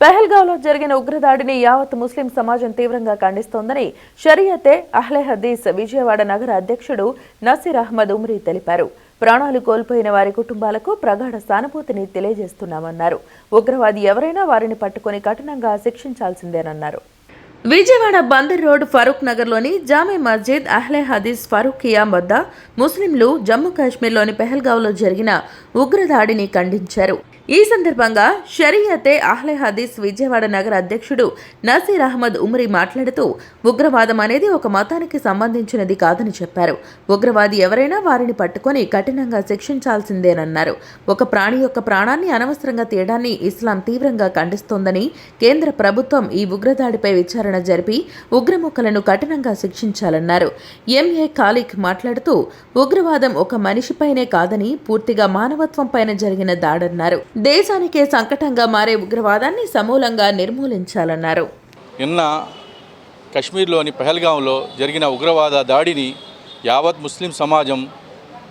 పెహల్గావ్లో జరిగిన ఉగ్రదాడిని యావత్ ముస్లిం సమాజం తీవ్రంగా ఖండిస్తోందని షరియతే అహ్లే హదీస్ విజయవాడ నగర అధ్యక్షుడు నసీర్ అహ్మద్ ఉమ్రీ తెలిపారు. ప్రాణాలు కోల్పోయిన వారి కుటుంబాలకు ప్రగాఢ సానుభూతిని తెలియజేస్తున్నామన్నారు. ఉగ్రవాది ఎవరైనా వారిని పట్టుకొని కఠినంగా శిక్షించాల్సిందేనన్నారు. విజయవాడ బందర్ రోడ్ ఫరూక్ నగర్లోని జామే మస్జిద్ అహ్లే హదీస్ ఫరూకియా వద్ద ముస్లింలు జమ్మూ కాశ్మీర్లోని పెహల్గావ్లో జరిగిన ఉగ్రదాడిని ఖండించారు. ఈ సందర్భంగా షరియతే అహ్లె హదీస్ విజయవాడ నగర అధ్యక్షుడు నసీర్ అహ్మద్ ఉమ్రీ మాట్లాడుతూ ఉగ్రవాదం అనేది ఒక మతానికి సంబంధించినది కాదని చెప్పారు. ఉగ్రవాది ఎవరైనా వారిని పట్టుకొని కఠినంగా శిక్షించాల్సిందేనన్నారు. ఒక ప్రాణి యొక్క ప్రాణాన్ని అనవసరంగా తీయడాన్ని ఇస్లాం తీవ్రంగా ఖండిస్తోందని కేంద్ర ప్రభుత్వం ఈ ఉగ్రదాడిపై విచారణ జరిపి ఉగ్రముఖలను కఠినంగా శిక్షించాలన్నారు. ఎంఏ ఖాలిక్ మాట్లాడుతూ ఉగ్రవాదం ఒక మనిషిపైనే కాదని పూర్తిగా మానవత్వం పైన జరిగిన దాడన్నారు. దేశానికే సంకటంగా మారే ఉగ్రవాదాన్ని సమూలంగా నిర్మూలించాలన్నారు. నిన్న కశ్మీర్లోని పహల్గాంలో జరిగిన ఉగ్రవాద దాడిని యావత్ ముస్లిం సమాజం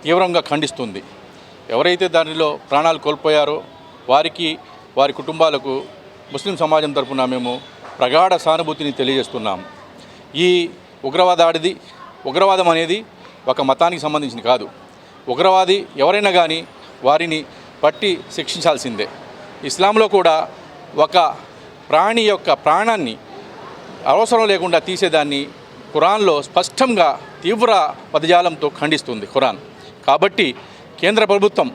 తీవ్రంగా ఖండిస్తుంది. ఎవరైతే దానిలో ప్రాణాలు కోల్పోయారో వారికి వారి కుటుంబాలకు ముస్లిం సమాజం తరపున మేము ప్రగాఢ సానుభూతిని తెలియజేస్తున్నాం. ఈ ఉగ్రవాదాడిది ఉగ్రవాదం అనేది ఒక మతానికి సంబంధించింది కాదు. ఉగ్రవాది ఎవరైనా కానీ వారిని పట్టి శిక్షించాల్సిందే. ఇస్లాంలో కూడా ఒక ప్రాణి యొక్క ప్రాణాన్ని అవసరం లేకుండా తీసేదాన్ని ఖురాన్లో స్పష్టంగా తీవ్ర పదజాలంతో ఖండిస్తుంది ఖురాన్. కాబట్టి కేంద్ర ప్రభుత్వం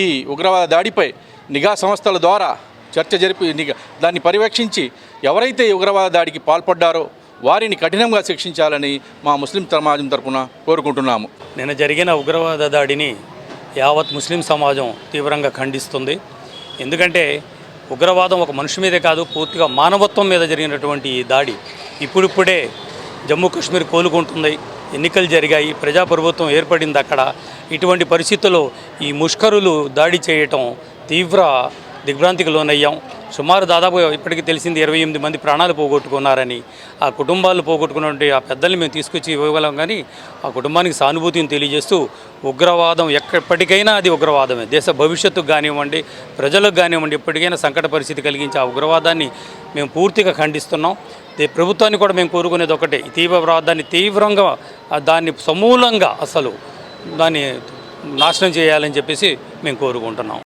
ఈ ఉగ్రవాద దాడిపై నిఘా సంస్థల ద్వారా చర్చ జరిపి నిఘా దాన్ని పర్యవేక్షించి ఎవరైతే ఈ ఉగ్రవాద దాడికి పాల్పడ్డారో వారిని కఠినంగా శిక్షించాలని మా ముస్లిం సమాజం తరపున కోరుకుంటున్నాము. నిన్న జరిగిన ఉగ్రవాద దాడిని యావత్ ముస్లిం సమాజం తీవ్రంగా ఖండిస్తుంది. ఎందుకంటే ఉగ్రవాదం ఒక మనిషి మీదే కాదు పూర్తిగా మానవత్వం మీద జరిగినటువంటి ఈ దాడి ఇప్పుడిప్పుడే జమ్మూ కాశ్మీర్ కోలుకుంటుంది. ఎన్నికలు జరిగాయి ప్రజాప్రభుత్వం ఏర్పడింది అక్కడ. ఇటువంటి పరిస్థితుల్లో ఈ ముష్కరులు దాడి చేయటం తీవ్ర దిగ్భ్రాంతికి లోనయ్యాం. సుమారు దాదాపు ఇప్పటికీ తెలిసింది ఇరవై ఎనిమిది మంది ప్రాణాలు పోగొట్టుకున్నారని ఆ కుటుంబాలు పోగొట్టుకున్నటువంటి ఆ పెద్దల్ని మేము తీసుకొచ్చి ఇవ్వగలం కానీ ఆ కుటుంబానికి సానుభూతిని తెలియజేస్తూ ఉగ్రవాదం ఎక్కడికైనా అది ఉగ్రవాదమే. దేశ భవిష్యత్తుకు కానివ్వండి ప్రజలకు కానివ్వండి ఎప్పటికైనా సంకట పరిస్థితి కలిగించే ఆ ఉగ్రవాదాన్ని మేము పూర్తిగా ఖండిస్తున్నాం. దే- ప్రభుత్వాన్ని కూడా మేము కోరుకునేది ఒకటే తీవ్రవాదాన్ని తీవ్రంగా దాన్ని సమూలంగా అసలు దాన్ని నాశనం చేయాలని చెప్పేసి మేము కోరుకుంటున్నాం.